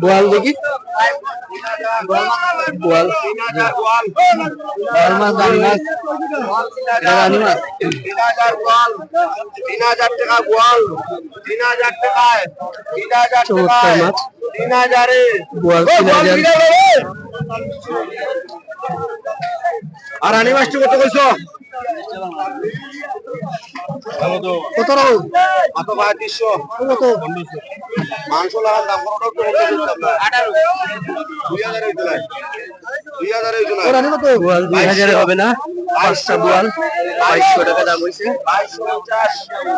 বোয়াল দেখি। মাছ মাছ মাছ তিন হাজার গোয়াল তিন হাজার টাকা গোয়াল তিন হাজার টাকায় তিন হাজার টাকায় তিন হাজারে বোয়াল তিন হাজার। আর রানী মাছটি কত কইছো? কত পঁয়ত্রিশশো কত? মাংস লাগার দাম কত দুই হাজার হইতো দুই হাজার হইতো না? রানী কত বোয়াল দুই হাজারে হবে না? পাঁচটা বোয়াল বাইশশো টাকা দাম হয়েছে। বাইশশো পঞ্চাশ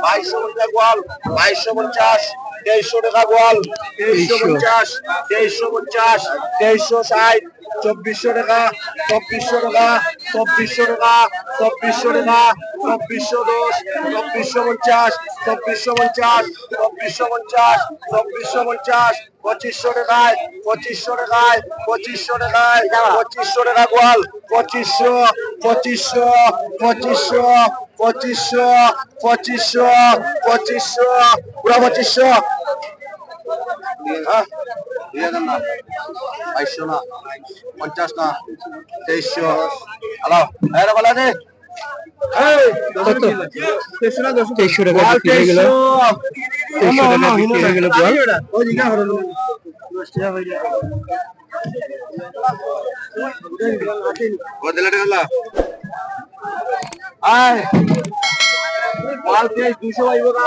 বাইশশো পঞ্চাশ গোয়াল বাইশশো পঞ্চাশ তেইশশো টাকা গোয়াল তেইশশো পঞ্চাশ তেইশশো পঞ্চাশ তেইশশো ষাট চব্বিশশো টাকা চব্বিশশো টাকা চব্বিশশো টাকা চব্বিশশো টাকা চব্বিশশো দশ চব্বিশশো পঞ্চাশ চব্বিশশো পঞ্চাশ চব্বিশশো পঞ্চাশ চব্বিশশো পঞ্চাশ পঁচিশশো টাকায় পঁচিশশো টাকায় পঁচিশশো টাকায় পঁচিশশো টাকা গোয়াল, পঁচিশশো পঁচিশশো পঁচিশশো পঁচিশশো পঁচিশশো পঁচিশশো, পুরো পঁচিশশো। দুই হাজার না। বাইশশো না পঞ্চাশ না তেইশশো। হ্যালো? হ্যাঁ বলা আছে কত? তেইশশো টাকা বিক্রি গেল। তেইশশো। টাকা বিক্রি গেল বোয়াল বদলা টাকা আয়। মাল তেইশ দুশো না।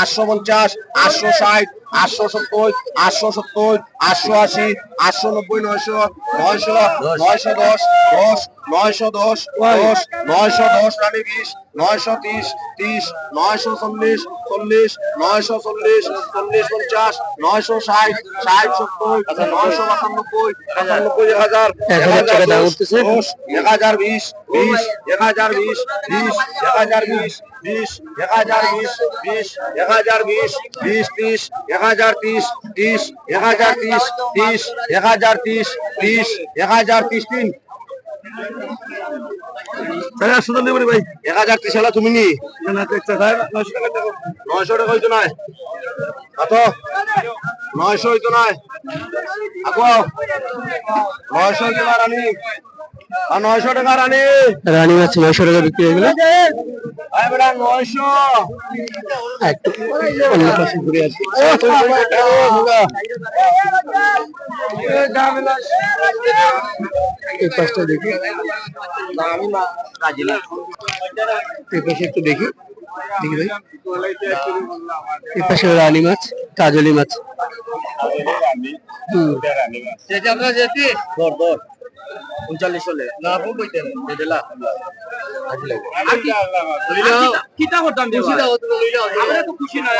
আটশো পঞ্চাশ, আটশো ষাট, আটশো সত্তর আটশো সত্তর, আটশো আশি, আটশো নব্বই, নয়শো নয়শো নয়শো দশ দশ নয়শো দশ দশ নয়শো দশ রানী বিশ নয়শো তিরিশ তিরিশ নয়শো চল্লিশ চল্লিশ নয়শো চল্লিশ চল্লিশ পঞ্চাশ নয়শো ষাট ষাট সত্তর নয়শো বাসানব্বই বাসানব্বই এক হাজার এক হাজার বিশ বিশ এক হাজার বিশ বিশ এক হাজার বিশ বিশ এক হাজার বিশ বিশ এক হাজার বিশ বিশ ত্রিশ এক হাজার ত্রিশ ত্রিশ এক হাজার ত্রিশ ত্রিশ এক হাজার ত্রিশ ত্রিশ এক হাজার ত্রিশ তিন ভাই। এক হাজার ত্রিশ হলো তুমি নি। নয়শো টাকা হইতো নাই। কত নয়শো হইতো নাই। আগো নয়শো হইতো না রানী। আর নয়শো টাকা রানী। রানী মাছ নয়শো টাকা বিক্রি হয়ে গেল। নয়শো। এই পাশটা দেখি। এই পাশে একটু দেখি। দেখি ভাই। এই পাশে রানী মাছ কাজলি মাছ। হুম। উনচল্লিশ হলে না বইতেন দিলা কিতা করতাম খুশি দাও আমরা তো খুশি না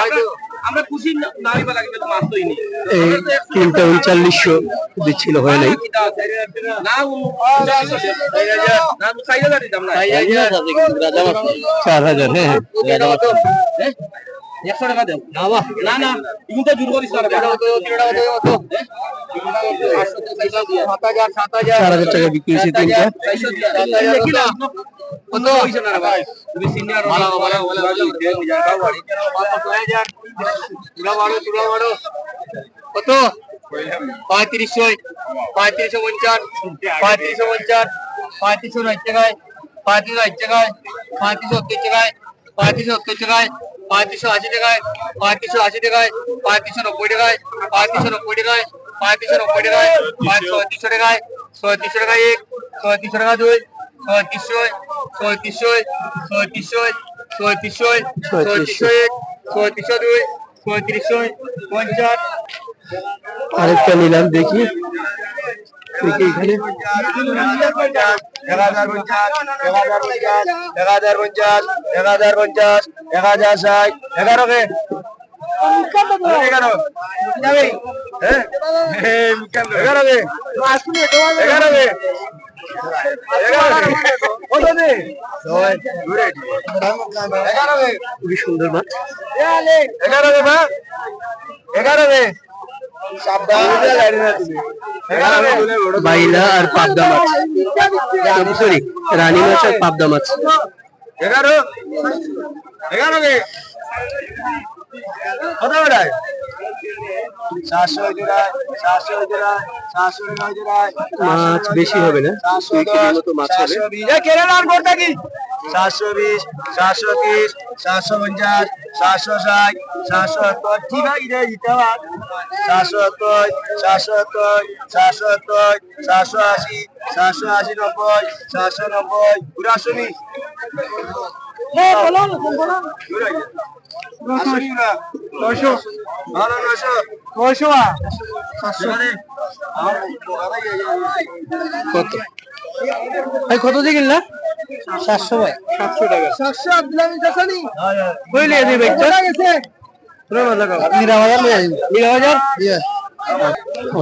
আমরা- খুশি না হইবা লাগে তো মাছ এই তিনটা উনচল্লিশশো দিচ্ছিল হয় নাই চার হাজার হ্যাঁ হ্যাঁ একশো টাকা দেও না তো জোর করিস না না তুমি ভালো ভালো ভালো কত পঁয়ত্রিশশো পঁয়ত্রিশশো পঞ্চাশ পঁয়ত্রিশশো পঞ্চাশ পঁয়ত্রিশশো ষাট টাকায় পঁয়ত্রিশশো ষাট টাকায় পঁয়ত্রিশশো সত্তর টাকায় পঁয়ত্রিশশো টাকায় পঁয়ত্রিশশো আশি টাকায়, পঁয়ত্রিশশো আশি টাকায়, পঁয়ত্রিশশো নব্বই টাকায়, পঁয়ত্রিশশো নব্বই টাকায়, পঁয়ত্রিশশো নব্বই টাকায়, পঁয়ত্রিশশো টাকায় ছয়ত্রিশশো টাকায় এক ছয়ত্রিশশো টাকা দুই ছয়ত্রিশশো ছয়ত্রিশশো ছয়ত্রিশশো ছয়ত্রিশশো ছয়ত্রিশশো এক ছয়ত্রিশশো দুই ছয়ত্রিশশো পঞ্চাশ। আরেকটা নিলাম দেখি। এখানে। এক হাজার পঞ্চাশ এক হাজার পঞ্চাশ এক হাজার পঞ্চাশ এক হাজার পঞ্চাশ এক হাজার ষাট এগারো কে? এগারো হ্যাঁ এগারো এগারো এগারো এগারো খুবই সুন্দর মাছ এগারো মা? এগারো এগারো দে বাইলা আর পাবদা মাছ। সরি রানী মাছ আর পাবদা মাছ। এগারো। এগারো কে কত বেড়ায় মাছ বেশি হবে না? মাছ হবে। সাতশো বিশ কেরালার কোনটা কি সাতশো বিশ সাতশো তিরিশ সাতশো পঞ্চাশ সাতশো ষাট সাতশো সত্তর ঠিক আছে রে দিতে পার সাতশো সত্তর সাতশো সত্তর সাতশো সত্তর সাতশো আশি সাতশো আশি নব্বই সাতশো নব্বই পুরো আসো নি নয়শো। নয়শো। নয়শো কত? কত দিয়ে কিনলা? সাতশো ভাই সাতশো টাকা সাতশো দিবে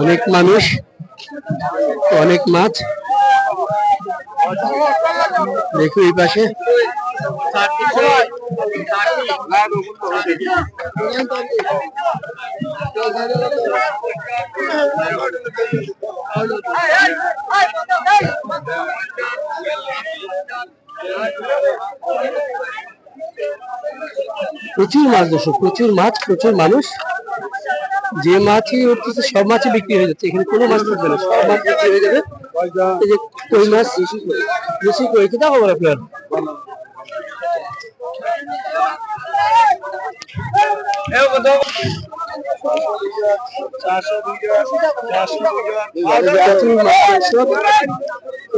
অনেক মানুষ অনেক মাছ। দেখো এই পাশে। প্রচুর মাছ দর্শক, প্রচুর মাছ, প্রচুর মানুষ। যে মাছই উঠতেছে, সব মাছই বিক্রি হয়ে যাচ্ছে। এখানে কোনো মাছ থাকবে না, সব মাছ বিক্রি হয়ে যাবে। এই যে কই মাছ? বেশি কই কি দাম আপনার।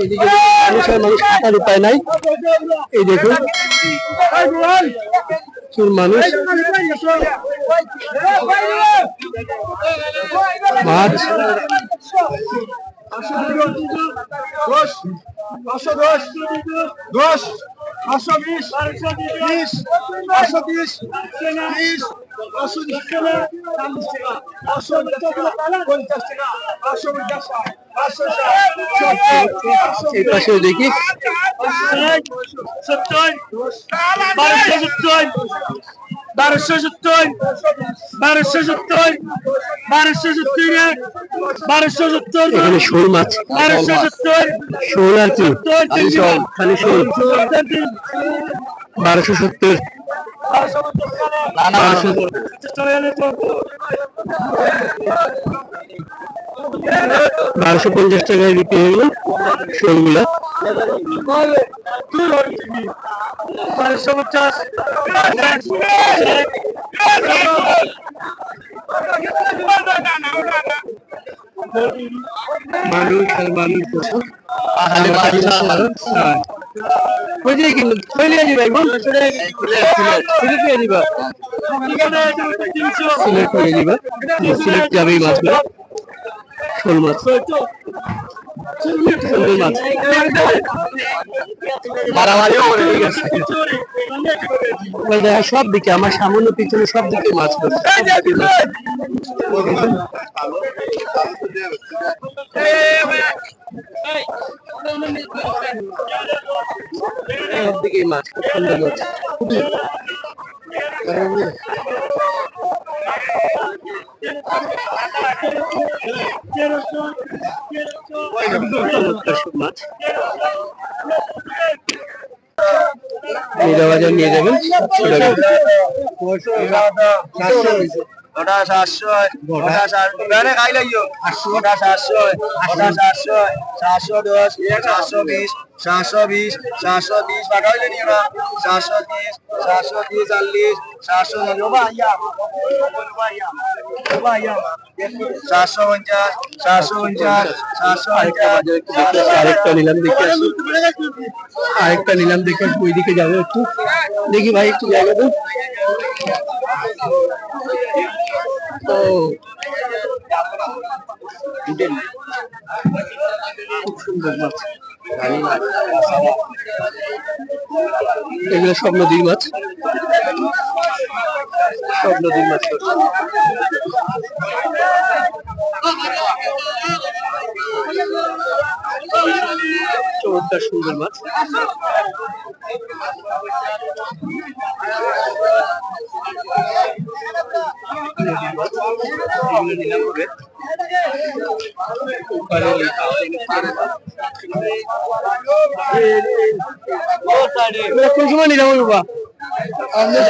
এইদিকে মানুষ আর উপায় নাই এই দেখুন। মানুষ? মাছ? দশ। দশ। দশ। পাঁচশো বিশ বিশ পাঁচশো বিশ বিশ পাঁচশো বিশ পাঁচশো পঞ্চাশ টাকা পাঁচশো পঞ্চাশ পাঁচশো এই পাশে দেখি। সত্তর বারোশো সত্তর বারোশো সত্তর বারোশো সত্তর বারোশো সত্তর বারোশো সত্তর এখানে শোল মাছ। বারোশো সত্তর শোল আর কি? বারোশো সত্তর। বারোশো পঞ্চাশ টাকায় বিক্রি গেল শোলগুলা। বারোশো পঞ্চাশ। মানুষ আর মানুষ হ্যাঁ। কিনলো? এখন? দিবা? দিবা? যাবে এই মাছগুলো শোল মাছ শোল মাছ এবার দেখা সব দিকে আমার সামনে পিছনে সব দিকে মাছ রয়েছে। সব দিকে মাছ। সব দিকেই মাছ খুব সুন্দর মাছ সব মাছ নিরাবাজার নিয়ে যাবেন ওটা সাতশো ওটা সাতশো খাই লাগিও ওটা সাতশো ওটা সাতশো সাতশো দশ সাতশো বিশ সাতশো বিশ সাতশো বিশ পাঠাইলে নিও না। সাতশো তিরিশ সাতশো তিরিশ চল্লিশ সাতশো সাতশো পঞ্চাশ সাতশো পঞ্চাশ সাতশো পঞ্চাশ আরেকটা নিলাম দেখে আসি। আরেকটা নিলাম দেখে আসি ওইদিকে যাব একটু। দেখি ভাই একটু জায়গা তো খুব সুন্দর মাছ। এগুলো সব নদীর মাছ। সব নদীর মাছ। চমৎকার সুন্দর মাছ। নিলাম হবে কোন সময় নিলাম বাবা আমাদের